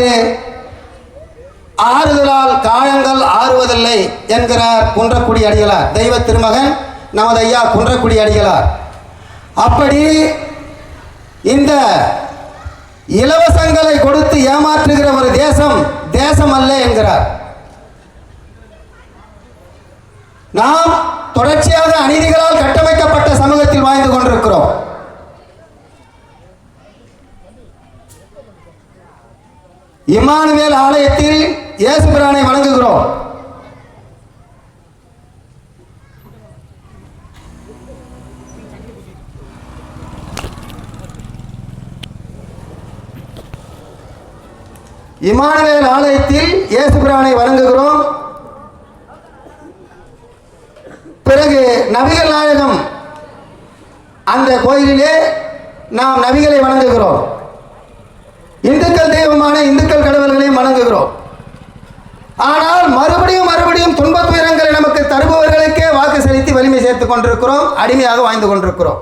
அதாவது ஆறுதலால் காயங்கள் ஆறுவதில்லை என்கிறார் குன்றக்குடி அடிகளார். தெய்வ திருமகன் நமது ஐயா குன்றக்குடி அடிகளார். அப்படி இந்த இலவசங்களை கொடுத்து ஏமாற்றுகிற ஒரு தேசம் தேசம் அல்ல என்கிறார். நாம் தொடர்ச்சியாக அநீதிகளால் கட்டமைக்கப்பட்ட சமூகத்தில் வாழ்ந்து கொண்டிருக்கிறோம். இமானுவேல் ஆலயத்தில் இயேசு பிரானை வணங்குகிறோம். இமானுவேல் ஆலயத்தில் இயேசு பிரானை வணங்குகிறோம். பிறகு நபிகள் நாயகம் அந்த கோயிலிலே நாம் நபிகளை வணங்குகிறோம். இந்துக்கள் தெய்வமான இந்துக்கள் கடவுள்களையும் வணங்குகிறோம். ஆனால் மறுபடியும் மறுபடியும் துன்பத் துயரங்களை நமக்கு தருபவர்களுக்கே வாக்கு செலுத்தி வலிமை சேர்த்துக் கொண்டிருக்கிறோம் அடிமையாக வாழ்ந்து கொண்டிருக்கிறோம்.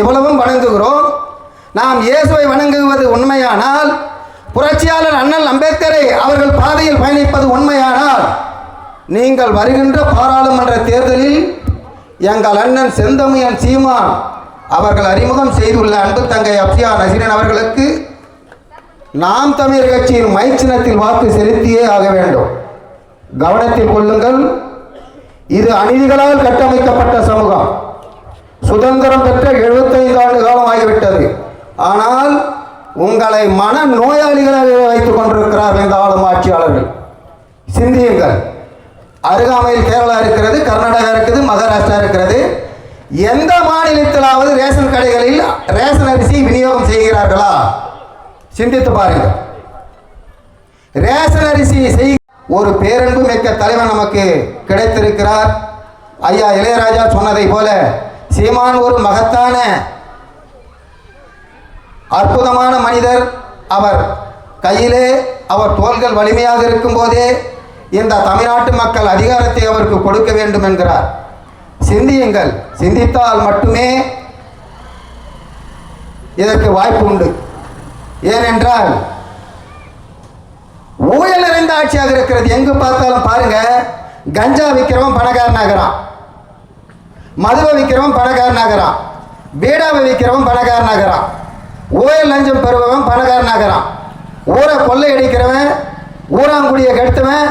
இவ்வளவும் வணங்குகிறோம். நாம் இயேசுவை வணங்குவது உண்மையானால் புரட்சியாளர் அண்ணல் அம்பேத்கரை அவர்கள் பாதையில் பயணிப்பது உண்மையானால் நீங்கள் வருகின்ற பாராளுமன்ற தேர்தலில் எங்கள் அண்ணன் செந்தமியன் சீமான் அவர்கள் அறிமுகம் செய்துள்ள அன்பு தங்கை அப்சியா நசீரன் அவர்களுக்கு நாம் தமிழர் கட்சியின் மைச்சினத்தில் வாக்கு செலுத்தியே ஆக வேண்டும். கவனத்தில் கொள்ளுங்கள். இது அநீதிகளால் கட்டமைக்கப்பட்ட சமூகம். சுதந்திரம் பெற்ற 75 ஆண்டு காலம் ஆகிவிட்டது. ஆனால் உங்களை மன நோயாளிகளாக வைத்துக் கொண்டிருக்கிறார்கள் இந்த ஆளும் ஆட்சியாளர்கள். சிந்தியுங்கள். அருகாமையில் கேரளா இருக்கிறது கர்நாடகா இருக்குது மகாராஷ்டிரா இருக்கிறது. எந்த மாநிலத்திலாவது ரேஷன் கடைகளில் ரேஷன் அரிசி விநியோகம் செய்கிறார்களா? சிந்தித்து பாருங்கள். ரேஷன் அரிசி செய் ஒரு பேரன்பு மிக்க தலைவன் நமக்கு கிடைத்திருக்கிறார். ஐயா இளையராஜா சொன்னதை போல சீமான் ஒரு மகத்தான அற்புதமான மனிதர். அவர் கையிலே அவர் தோள்கள் வலிமையாக இருக்கும் போதே இந்த தமிழ்நாட்டு மக்கள் அதிகாரத்தை அவருக்கு கொடுக்க வேண்டும் என்கிறார். சிந்தியுங்கள். சிந்தித்தால் மட்டுமே இதற்கு வாய்ப்பு உண்டு. ஏனென்றால் ஊழல் நிறைந்த ஆட்சியாக இருக்கிறது. எங்கு பார்த்தாலும் பாருங்க கஞ்சா விற்கிறவன் பணக்காரனாகிறான். மதுவை விற்கிறவன் பணக்காரனாகிறான். பீடாவை விற்கிறவன் பணக்காரனாகிறான். ஊழல் லஞ்சம் பெறுபவன் பணக்காரனாகிறான். ஊரை கொள்ளையடிக்கிறவன் ஊராங்குடியை கெடுத்தவன்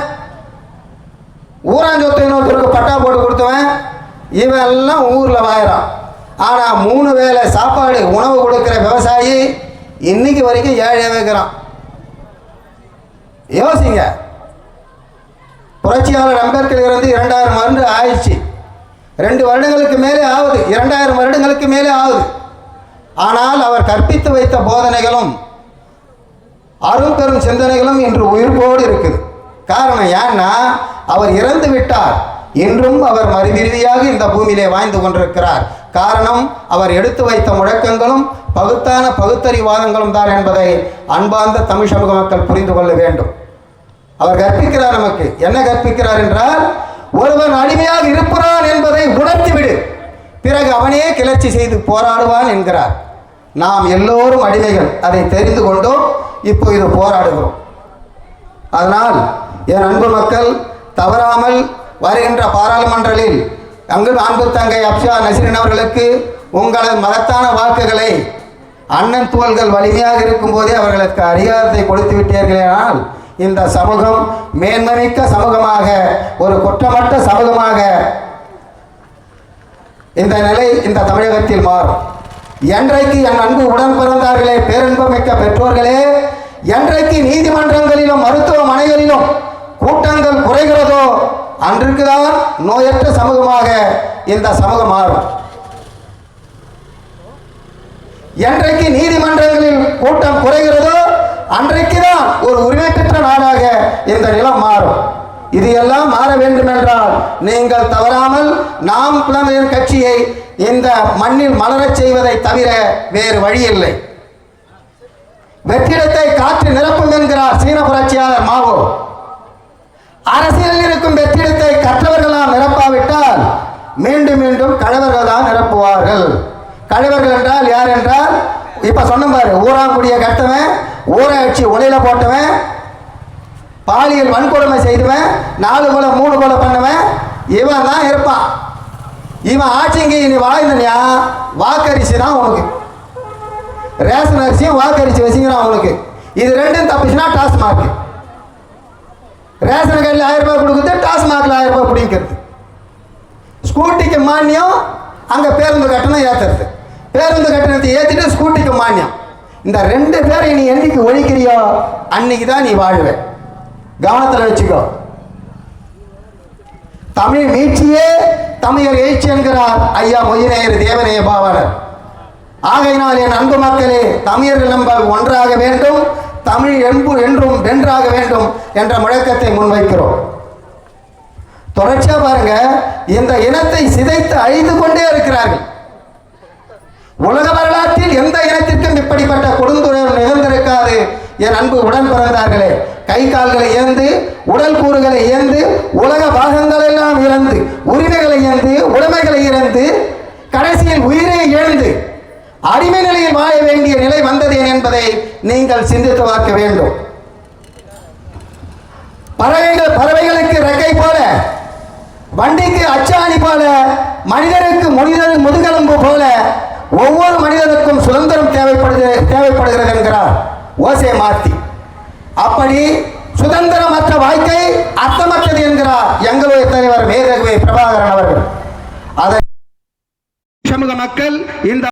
ஊராஞ்சொத்தை இன்னொருத்தருக்கு பட்டா போட்டு கொடுத்தவன் இவன் எல்லாம் ஊரில் வாயிறான். ஆனால் மூணு வேளை சாப்பாடு உணவு கொடுக்குற விவசாயி இன்னைக்கு வரைக்கும் ஏழையாக வைக்கிறான் யோசிங்க. புரட்சியாளர் அம்பேத்கர் இருந்து இரண்டாயிரம் ஆண்டு ஆயிடுச்சு. ரெண்டு வருடங்களுக்கு மேலே ஆகுது. இரண்டாயிரம் வருடங்களுக்கு மேலே ஆகுது. ஆனால் அவர் கற்பித்து வைத்த போதனைகளும் அருள் பெரும் சிந்தனைகளும் இன்று உயிர்ப்போடு இருக்குது. காரணம் ஏன்னா அவர் இறந்து விட்டார். இன்றும் அவர் மறுபிரிதியாக இந்த பூமியிலே வாழ்ந்து கொண்டிருக்கிறார். காரணம் அவர் எடுத்து வைத்த முழக்கங்களும் பகுத்தான பகுத்தறிவாதங்களும் தான் என்பதை அன்பார்ந்த தமிழ் சமூக மக்கள் புரிந்து கொள்ள வேண்டும். அவர் கற்பிக்கிறார் நமக்கு. என்ன கற்பிக்கிறார் என்றால் ஒருவன் அடிமையாக இருப்பான் என்பதை உணர்த்திவிடு. பிறகு அவனே கிளர்ச்சி செய்து போராடுவான் என்கிறார். நாம் எல்லோரும் அடிமைகள். அதை தெரிந்து கொண்டோம். இப்போ இது போராடுகிறோம். அதனால் என் அன்பு மக்கள் தவறாமல் வருகின்ற பாராளுமன்றத்தில் அங்கு அன்பு தங்கை அப்ஷா நசீரன் அவர்களுக்கு உங்களது மகத்தான வாக்குகளை அண்ணன் தோள்கள் வலிமையாக இருக்கும்போதே அவர்களுக்கு அதிகாரத்தை கொடுத்து விட்டீர்களானால் இந்த சமூகம் மேன்மமிக்க சமூகமாக ஒரு குற்றமற்ற சமூகமாக இந்த நிலை இந்த தமிழகத்தில் மாறும். என்றைக்கு என் அன்பு உடன் பிறந்தார்களே பேரன்புமிக்க பெற்றோர்களே என்றைக்கு நீதிமன்றங்களிலும் மருத்துவமனைகளிலும் கூட்டங்கள் குறைகிறதோ அன்றுக்குதான் நோயற்ற சமூகமாக இந்த சமூகம் மாறும். என்றைக்கு நீதிமன்றங்களில் கூட்டம் குறைகிறதோ அன்றைக்கு தான் ஒரு உரிமை பெற்ற நாடாக இந்த நிலம் மாறும். இது எல்லாம் மாற வேண்டும் என்றால் நீங்கள் தவறாமல் நாம் புலமையின் கட்சியை இந்த மண்ணில் மலரச் செய்வதை தவிர வேறு வழி இல்லை வெற்றிடத்தை காற்று நிரப்பும் என்கிறார் சீன புரட்சியாளர் மாவோ. அரசியலில் இருக்கும் வெற்றிடத்தை கற்றவர்களால் நிரப்பாவிட்டால் மீண்டும் மீண்டும் கழவர்கள் தான் நிரப்புவார்கள். தலைவர்கள் என்றால் யார் என்றால் இப்ப சொன்ன பாரு ஊராங்குடிய கட்டவன் ஊராட்சி உலையில போட்டவன் பாலியல் வன்கொடுமை செய்தவன் நாலு கொலை மூணு கொலை பண்ணவன் இவன் தான் இருப்பான். இவன் ஆட்சிங்க நீ வாழ்ந்தனியா? வாக்கரிசி தான் உனக்கு. ரேஷன் அரிசியும் வாக்கரிசி வச்சுக்கிறான் உனக்கு இது ரெண்டும் தப்பிச்சுனா டாஸ்மார்க் ரேஷன் கடையில் ஆயிரம் ரூபாய் கொடுக்குறது டாஸ்மார்க்கில் ஆயிரம் ரூபாய் பிடிக்கிறது ஸ்கூட்டிக்கு மானியம் அங்கே பேருந்து கட்டணம் ஏற்றுறது பேருந்து கட்டணத்தை ஏற்றிட்டு ஸ்கூட்டிக்கு மானியம். இந்த ரெண்டு பேரை நீ என்னைக்கு ஒழிக்கிறியோ அன்னைக்கு தான் நீ வாழ்வ. கவனத்தில் வச்சுக்கோ. தமிழ் மீட்சியே தமிழர் எழுச்சி என்கிறார் ஐயா மொயினேயர் தேவநேய பாவனர் ஆகையினால் என் அன்பு மக்களே தமிழர்கள் நம்ப ஒன்றாக வேண்டும் தமிழ் என்பு என்றும் வென்றாக வேண்டும் என்ற முழக்கத்தை முன்வைக்கிறோம். தொடர்ச்சியா பாருங்க இந்த இனத்தை சிதைத்து அழிந்து கொண்டே இருக்கிறார்கள். உலக வரலாற்றில் எந்த இனத்திற்கும் இப்படிப்பட்ட கொடுந்துணர்வு நிகழ்ந்திருக்காது. என் அன்பு உடன் பிறந்தார்களே கை கால்களை ஏந்து உடல் கூறுகளை ஏந்து உலக பாகங்கள் எல்லாம் இழந்து உரிமைகளை ஏந்து உடைமைகளை இழந்து கடைசியில் உயிரை இழந்து அடிமை நிலையில் வாழ வேண்டிய நிலை வந்தது ஏன் என்பதை நீங்கள் சிந்தித்து பார்க்க வேண்டும். பறவைகள் பறவைகளுக்கு ரெக்கை போல வண்டிக்கு அச்சாணி போல மனிதருக்கு மனிதர் முதுகெலும்பு போல ஒவ்வொரு மனிதனுக்கும் சுதந்திரம் தேவைப்படுது தேவைப்படுகிறது என்கிறார் ஓசே மாத்தி அப்படி சுதந்திரமற்ற வாழ்க்கை அர்த்தமற்றது என்கிறார் எங்களுடைய தலைவர் மேதகுவை பிரபாகரன் அவர்கள். அதை சமூக மக்கள் இந்த